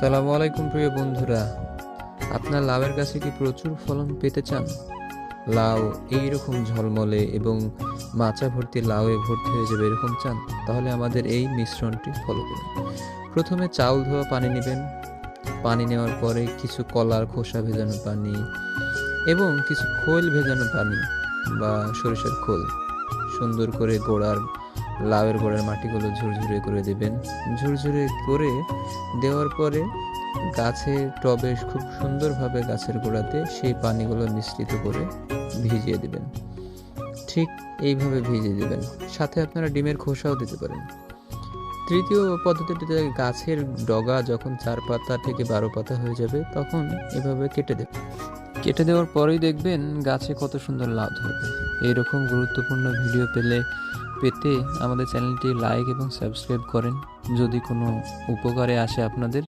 সালামু আলাইকুম প্রিয় বন্ধুরা। আপনার লাউয়ের গাছে কি প্রচুর ফলন পেতে চান? লাউ এইরকম ঝলমলে এবং মাচা ভর্তি লাউয়ে ভর্তি হয়ে যাবে এরকম চান? তাহলে আমাদের এই মিশ্রণটি ফলো করুন। প্রথমে চাউল ধোয়া পানি নেবেন। পানি নেওয়ার পরে কিছু কলার খোসা ভেজানো পানি এবং কিছু খোল ভেজানো পানি বা সরিষার খোল। সুন্দর করে গোড়ার লাউয়ের গোড়ার মাটিগুলো ঝুরঝুরে করে দেবেন। ঝুরঝুরে করে দেওয়ার পরে গাছের টবে খুব সুন্দরভাবে গাছের গোড়াতে সেই পানিগুলো মিশ্রিত করে ভিজিয়ে দেবেন। ঠিক এইভাবে ভিজিয়ে দেবেন। সাথে আপনারা ডিমের খোসাও দিতে পারেন। তৃতীয় পদ্ধতিটিতে গাছের ডগা যখন চার পাতা থেকে বারো পাতা হয়ে যাবে, তখন এভাবে কেটে দেবেন। কেটে দেওয়ার পরেই দেখবেন গাছে কত সুন্দর লাভ ধরবে। এরকম গুরুত্বপূর্ণ ভিডিও পেলে পেতে আমাদের চ্যানেলটি লাইক এবং সাবস্ক্রাইব করেন। যদি কোনো উপকারে আসে আপনাদের